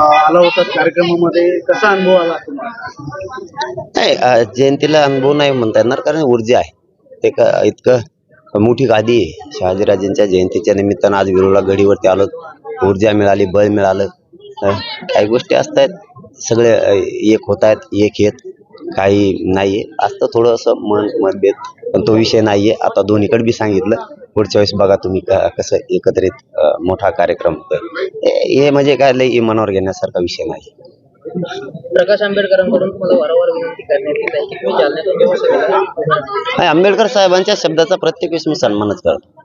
आला होता कार्यक्रमामध्ये? कसा अनुभव आला नाही जयंतीला अनुभव नाही म्हणता येणार कारण ऊर्जा आहे. ते का इतकं मोठी गादी आहे. शहाजीराजेंच्या जयंतीच्या निमित्तानं आज विरोला गडीवरती आलो. ऊर्जा मिळाली बळ मिळालं. काही गोष्टी असतात. सगळे एक होत आहेत एक येत. काही नाहीये. असतं थोडं असं मन मतभेद पण तो विषय नाहीये. आता दोन्हीकडे बी सांगितलं. पुढच्या वेळेस बघा तुम्ही कसं एकत्रित मोठा कार्यक्रम हे म्हणजे काय लई मनावर घेण्यासारखा विषय नाही प्रकाश आंबेडकरांकडून तुम्हाला वारंवार विनंती करण्यात आहे नाही आंबेडकर साहेबांच्या शब्दाचा प्रत्येक वेळेस मी सन्मानच करतो.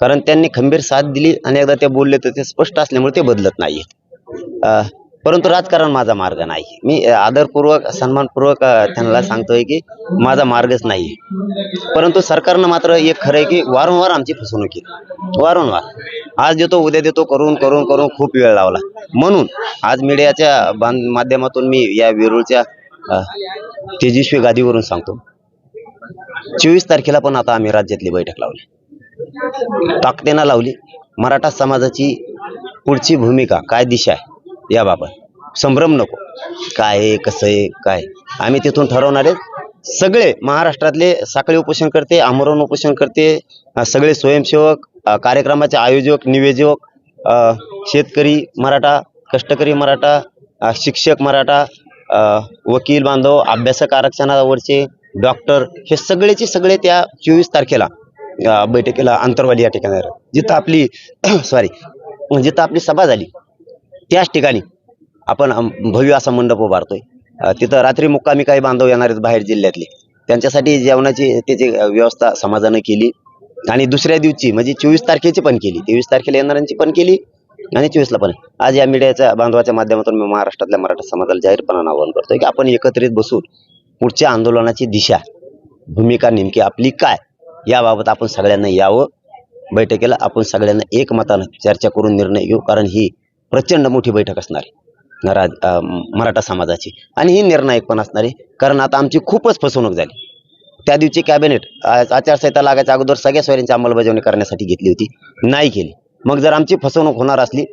कारण त्यांनी खंबीर साथ दिली आणि एकदा ते बोलले तर ते स्पष्ट असल्यामुळे ते बदलत नाही परंतु राजकारण माझा मार्ग नाही. मी आदरपूर्वक सन्मानपूर्वक त्यांना सांगतोय की माझा मार्गच नाही. परंतु सरकारनं मात्र एक खरं आहे की वारंवार आमची फसवणूक केली. वारंवार. आज देतो उद्या देतो करून करून करून खूप वेळ लावला. म्हणून आज मीडियाच्या माध्यमातून मी या वेरूळच्या तेजस्वी गादीवरून सांगतो. चोवीस तारखेला पण आता आम्ही राज्यातली बैठक लावली. ताकदीनं लावली. मराठा समाजाची पुढची भूमिका काय दिशा आहे? याबाबत संभ्रम नको. काय आहे कसं आहे काय? आम्ही तिथून ठरवणार आहे सगळे महाराष्ट्रातले साखळी उपोषण करते आमरण उपोषण करते सगळे स्वयंसेवक कार्यक्रमाचे आयोजक नियोजक अं, शेतकरी मराठा कष्टकरी मराठा शिक्षक मराठा अं, वकील बांधव अभ्यासक आरक्षणावरचे डॉक्टर हे सगळेचे सगळे त्या चोवीस तारखेला बैठकीला अंतरवाली या ठिकाणी जिथं आपली सॉरी जिथं आपली सभा झाली त्याच ठिकाणी आपण भव्य असा मंडप उभारतोय. तिथं रात्री मुक्कामी काही बांधव येणार आहेत बाहेर जिल्ह्यातले. त्यांच्यासाठी जेवणाची त्याची व्यवस्था समाजानं केली आणि दुसऱ्या दिवशी म्हणजे चोवीस तारखेची पण केली. तेवीस तारखेला येणाऱ्यांची पण केली आणि चोवीसला पण. आज या मीडियाच्या बांधवाच्या माध्यमातून मी महाराष्ट्रातल्या मराठा समाजाला जाहीरपणानं आवाहन करतोय की आपण एकत्रित बसून पुढच्या आंदोलनाची दिशा भूमिका नेमकी आपली काय याबाबत आपण सगळ्यांना यावं. बैठकीला आपण सगळ्यांना एकमतानं चर्चा करून निर्णय घेऊ कारण ही प्रचंड मोठी बैठक असणारी नरा मराठा समाजाची. आणि ही निर्णायक पण असणारी कारण आता आमची खूपच फसवणूक झाली. त्या दिवशी कॅबिनेट आचारसंहिता लागायच्या अगोदर सगळ्या सोयऱ्यांची अंमलबजावणी करण्यासाठी घेतली होती. नाही केली. मग जर आमची फसवणूक होणार असली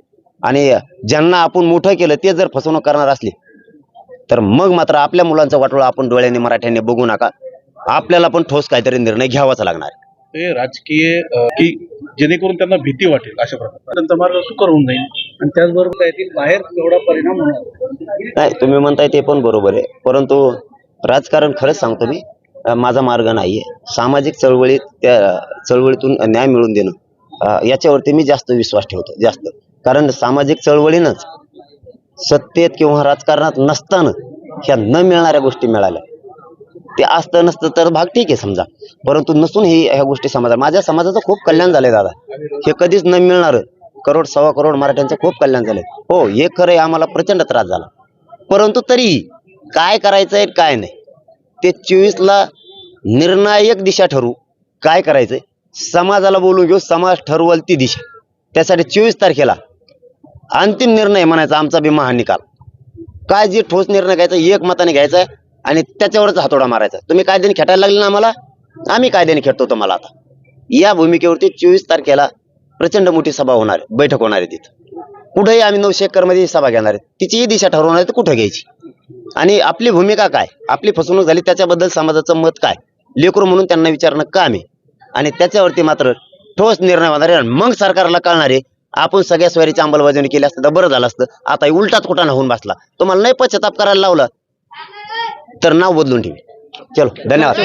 आणि ज्यांना आपण मोठं केलं ते जर फसवणूक करणार असली तर मग मात्र आपल्या मुलांचं वाटोळं आपण डोळ्यांनी मराठ्यांनी बघू नका. आपल्याला पण ठोस काहीतरी निर्णय घ्यावाच लागणार आहे. ते राजकीय की जेणेकरून त्यांना भीती वाटेल अशा प्रकारे. त्यांचा मार्ग सुकर होऊन जाईल आणि त्याचबरोबर त्यातील बाहेर एवढा परिणाम होणार. नाही तुम्ही म्हणताय ते पण बरोबर आहे. परंतु राजकारण खरंच सांगतो मी माझा मार्ग नाहीये. सामाजिक चळवळीत त्या चळवळीतून न्याय मिळवून देणं याच्यावरती मी जास्त विश्वास ठेवतो जास्त. कारण सामाजिक चळवळीनंच सत्तेत किंवा राजकारणात नसताना ह्या न मिळणाऱ्या गोष्टी मिळाल्या. ते असतं नसतं तर भाग ठीक आहे समजा. परंतु नसून हे ह्या गोष्टी समाजात माझ्या समाजाचं खूप कल्याण झालंय दादा. हे कधीच न मिळणार करोड सव्वा करोड मराठ्यांचं खूप कल्याण झालंय. हो हे खरं आहे आम्हाला प्रचंड त्रास झाला. परंतु तरी काय करायचंय काय नाही. ते चोवीसला निर्णायक दिशा ठरवू काय करायचंय? समाजाला बोलून घेऊ समाज ठरवल ती दिशा. त्यासाठी चोवीस तारखेला अंतिम निर्णय म्हणायचा आमचा बी महानिकाल. काय जे ठोस निर्णय घ्यायचा एक मताने घ्यायचा आणि त्याच्यावरच हातोडा मारायचा. तुम्ही कायद्याने खेटायला लागले ना आम्हाला? आम्ही कायद्याने खेळतो तुम्हाला आता. या भूमिकेवरती चोवीस तारखेला प्रचंड मोठी सभा होणार आहे. बैठक होणार आहे तिथं. कुठेही आम्ही नऊशे एकरमध्ये सभा घेणार आहे. तिचीही दिशा ठरवणार आहे तर कुठं घ्यायची? आणि आपली भूमिका काय? आपली फसवणूक झाली त्याच्याबद्दल समाजाचं मत काय? लेकरू म्हणून त्यांना विचारणं काम आहे आणि त्याच्यावरती मात्र ठोस निर्णय होणार आहे. आणि मग सरकारला कळणार आहे आपण सगळ्या स्वारीची अंमलबजावणी केली असतं तर बरं झालं असतं. आता उलटाच कुठं होऊन बसला. तुम्हाला नाही पश्चाताप करायला लावलं. तर नाव बदलून ठेवी. चलो धन्यवाद.